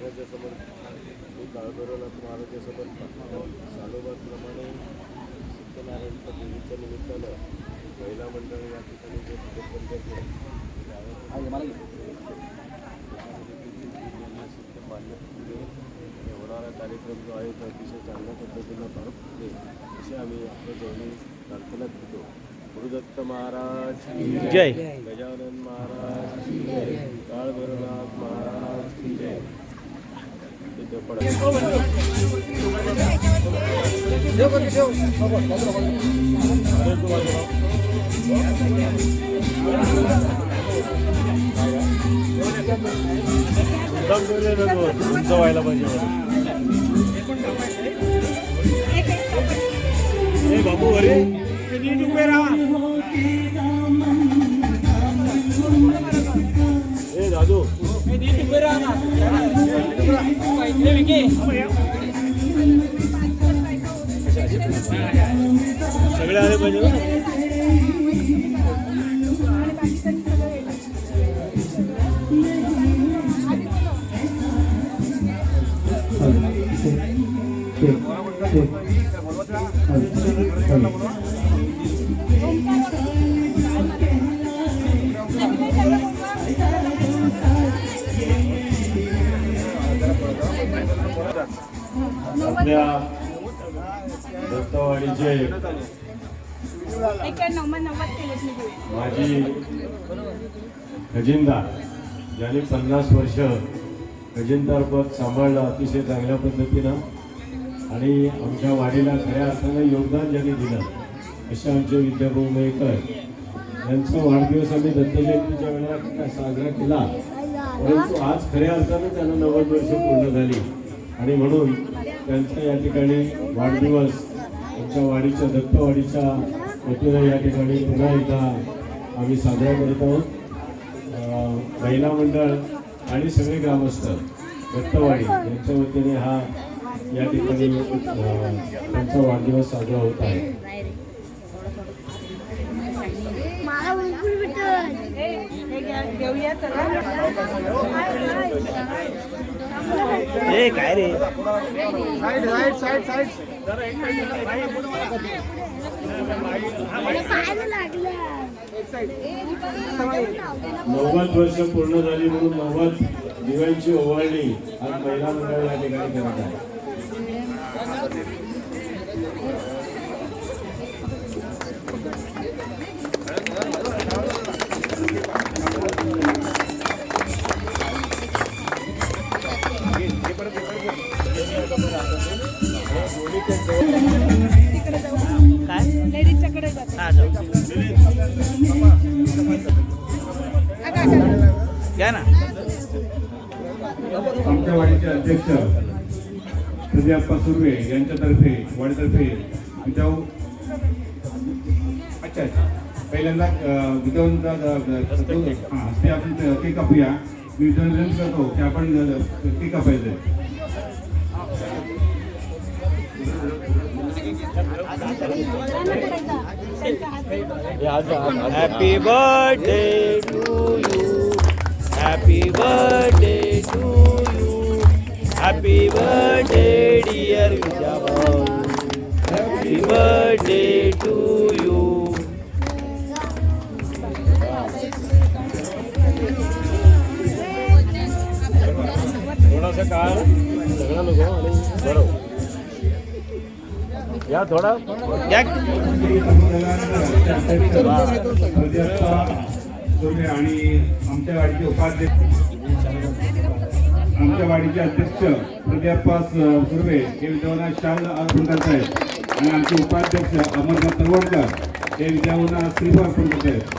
महाराजासमोर काळभैरवनाथ महाराजासमोर सालोबादप्रमाणे सत्यनारायणच्या देवीच्या निमित्तानं महिला मंडळ या ठिकाणी जे पूजन करते होणारा कार्यक्रम जो आहे तो अतिशय चांगल्या पद्धतीनं पार पडते असे आम्ही आपल्या जवळी प्रार्थना करतो. गुरुदत्त महाराज की जय. गजानन महाराज की जय. काळ भैरवनाथ महाराज जय. उंच व्हायला पाहिजे ए बाबू अरे सगळे आले आपल्या दत्तवाडीचे एक्क्याण्णव मग नव्वद केलेत मी घेऊन. माजी खजिनदार ज्यांनी पन्नास वर्ष खजिनदार पद सांभाळलं अतिशय चांगल्या पद्धतीनं आणि आमच्या वाडीला खऱ्या अर्थानं योगदान ज्यांनी दिलं असे आमचे विद्याभाऊ मयेकर यांचा वाढदिवस आम्ही दत्तजयंतीच्या वेळेला साजरा केला परंतु आज खऱ्या अर्थानं त्यांना नव्वद वर्ष पूर्ण झाली आणि म्हणून त्यांचा या ठिकाणी वाढदिवस आमच्या वाडीच्या दत्तवाडीच्या वतीनं या ठिकाणी पुन्हा एकदा आम्ही साजरा करत आहोत. महिला मंडळ आणि सगळे ग्रामस्थ दत्तवाडी यांच्या वतीने हा या ठिकाणी त्यांचा वाढदिवस साजरा होत आहे. घेऊया चला ए काय रे? नव्वद वर्ष पूर्ण झाली म्हणून नव्वद दिव्यांची ओवाळणी आज महिला मंडळ या ठिकाणी करत आहे. आमच्या वाडीचे अध्यक्ष प्रजाप्पा सुर्वे यांच्यातर्फे वाडीतर्फे विजाऊ अच्छा अच्छा. पहिल्यांदा अं, विजाऊंचा हां ते आपण केक कापूया. मी विनंती करतो की आपण cake कापायचं happy birthday to happy birthday to you happy birthday dear Vijabhau happy birthday to you थोडासा काळ सगळा नको आणि बरोबर या थोडा. या. प्रदीप्पा आणि आमच्या वाडीचे उपाध्यक्ष आमच्या वाडीचे अध्यक्ष प्रदीप्पा सुर्वे हे विद्यावना शाल अर्पण करत आहेत. आणि आमचे उपाध्यक्ष अमरनाथ तलवडकर हे विद्यावना श्रीफळ अर्पण करत आहेत.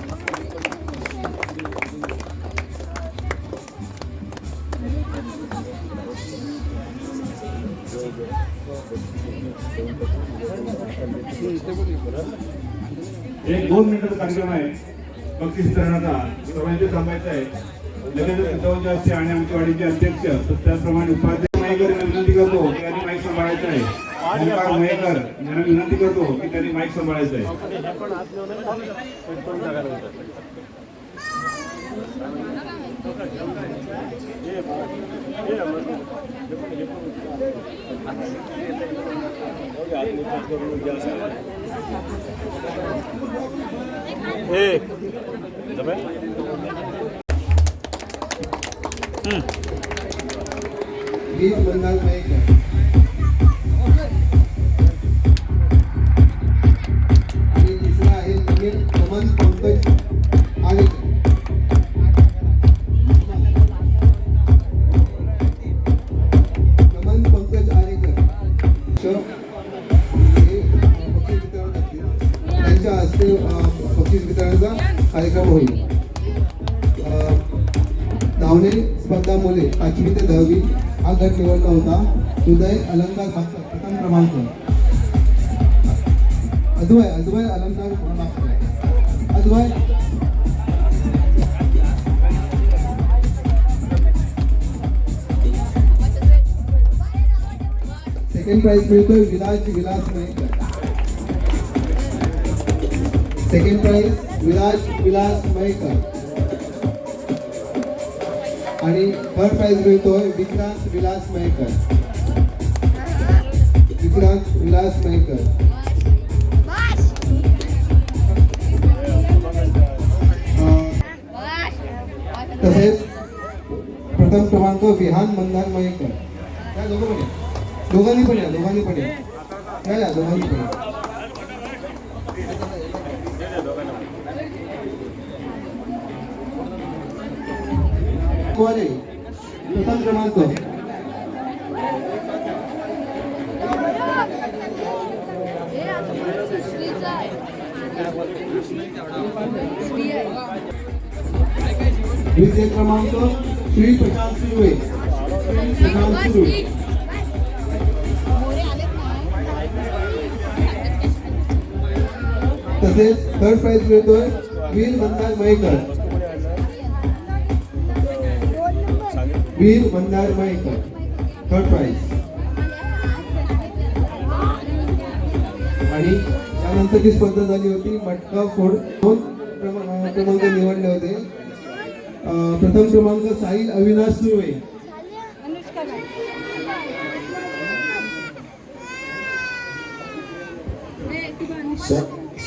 एक दोन मिनिटाचा कार्यक्रम आहे. बक्षीस सर्वांचे थांबायचं आहे. नरेंद्र विद्यावांचे असते आणि आमच्या वाडीचे अध्यक्ष तर त्याचप्रमाणे उपाध्यक्ष मयेकर विनंती करतो की त्यांनी माईक सांभाळायचं आहे. ओंकार मयेकर यांना विनंती करतो की त्यांनी माईक सांभाळायचं आहे. हे पण हृदय अलंकार प्रथम क्रमांक. अद्वय अद्वय अलंकार अद्वय. सेकंड प्राइज मिळतोय विलास विलास मयेकर सेकंड प्राइज विलास विलास मयेकर. आणि थर्ड प्राइज मिळतोय विक्रांत विलास मयेकर. विक्रांत विलास मयेकर तसेच प्रथम क्रमांक विहान मंदार मयेकर या दोघं पण या. दोघांनी पण या दोघांनी पण या. या दोघांनी पण या. प्रथम क्रमांक विजय क्रमांक श्री प्रशांत सुर्वे श्री प्रशांत सुर्वे तसेच थर्ड प्राइज मिळतोय वीर मंदार मयेकर. वीर मंदार मयेकर. थर्ड प्राइज आणि त्यानंतरची स्पर्धा झाली होती मटका फोड दोन क्रमांक निवडले होते. प्रथम क्रमांक साहिल अविनाश सुर्वे.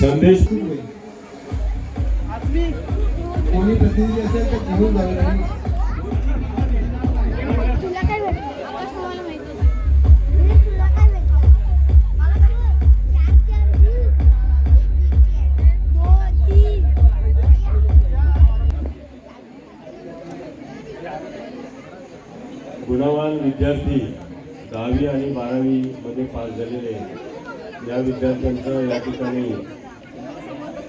संदेश सुर्वे कोणी प्रतिनिधी असेल तर घेऊन जावे गुणवान विद्यार्थी दहावी आणि बारावीमध्ये पास झालेले या विद्यार्थ्यांचं या ठिकाणी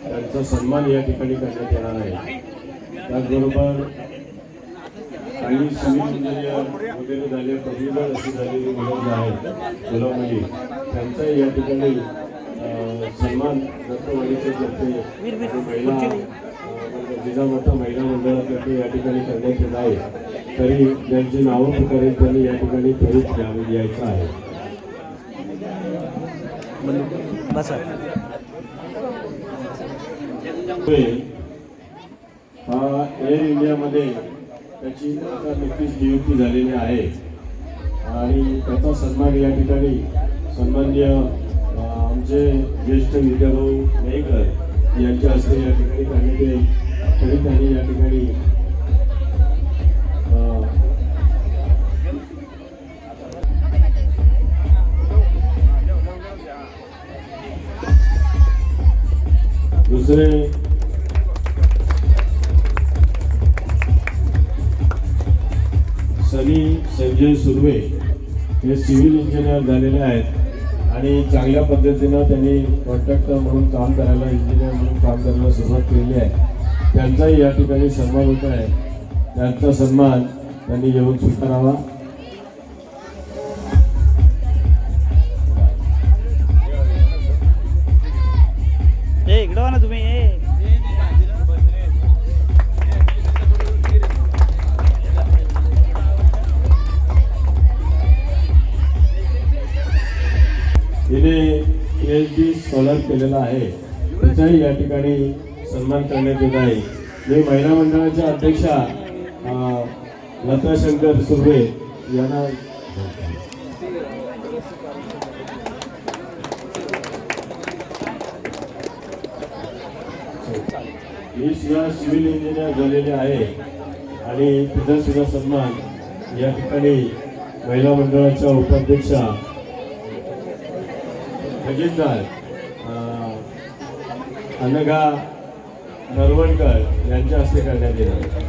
त्यांचा सन्मान या ठिकाणी करण्यात येणार आहे. त्याचबरोबर काही सिव्हिल वगैरे झाले पदवीधर अशी झालेली मुलं जे आहेत मुलं मुली त्यांचाही या ठिकाणी सन्मान दत्तवाडीचे करते महिला जिजामाता महिला मंडळातर्फे या ठिकाणी करण्यात येत आहे. तरी ज्यांची नावं पुकारेल त्यांनी या ठिकाणी त्वरित यावं- यायचं आहे. बसा. हा एअर इंडियामध्ये त्याची आता नुकतीच नियुक्ती झालेली आहे. आणि त्याचा सन्मान या ठिकाणी सन्मान्य आमचे ज्येष्ठ विद्याभाऊ मेहकर यांच्या हस्ते या ठिकाणी करण्यात येईल. त्यांनी या ठिकाणी. दुसरे सनी संजय सुर्वे हे सिव्हिल इंजिनियर झालेले आहेत आणि चांगल्या पद्धतीनं त्यांनी कॉन्ट्रॅक्टर म्हणून काम करायला इंजिनियर म्हणून काम करायला सुरुवात केलेली आहे. त्यांचाही या ठिकाणी सन्मान होत आहे. त्यांचा सन्मान त्यांनी येऊन स्वीकारावा ए इकडं वा ना तुम्ही ए. हिने पी एच डी स्कॉलर केलेला आहे. तिचाही या ठिकाणी सन्मान करण्यात येत आहे. मी महिला मंडळाच्या अध्यक्षा लताशंकर सुर्वे यांना मी सुद्धा सिव्हिल इंजिनियर झालेले आहे आणि तिचा सुद्धा सन्मान या ठिकाणी महिला मंडळाच्या उपाध्यक्षा खजिनदार अनघा नरवणकर यांच्या हस्ते करण्यात येणार.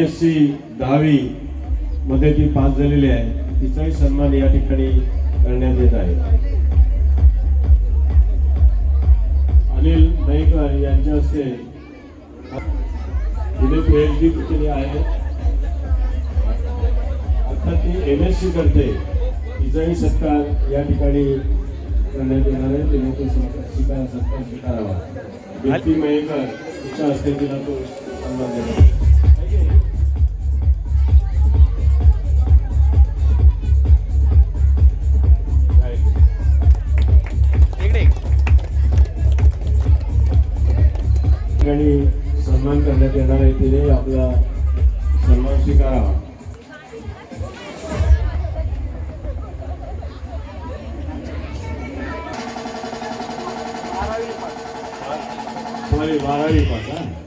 एस सी दहावी मध्ये ती पास झालेली आहे. तिचाही सन्मान या ठिकाणी करण्यात येत आहे. अनिल दहीकर यांच्या हस्ते तिने पी एच डी केली आहे. आता ती एम एस सी करते. तिचाही सत्कार या ठिकाणी करण्यात येणार आहे. तेव्हा तो सत्कार स्वीकार सत्कार स्वीकारावा व्यक्ती मयेकर इच्छा असते तिला तो सन्मान देणार सन्मान करण्यात येणार आहे तिने. आपला सन्मान स्वीकारावा. सॉरी बारावी पास हा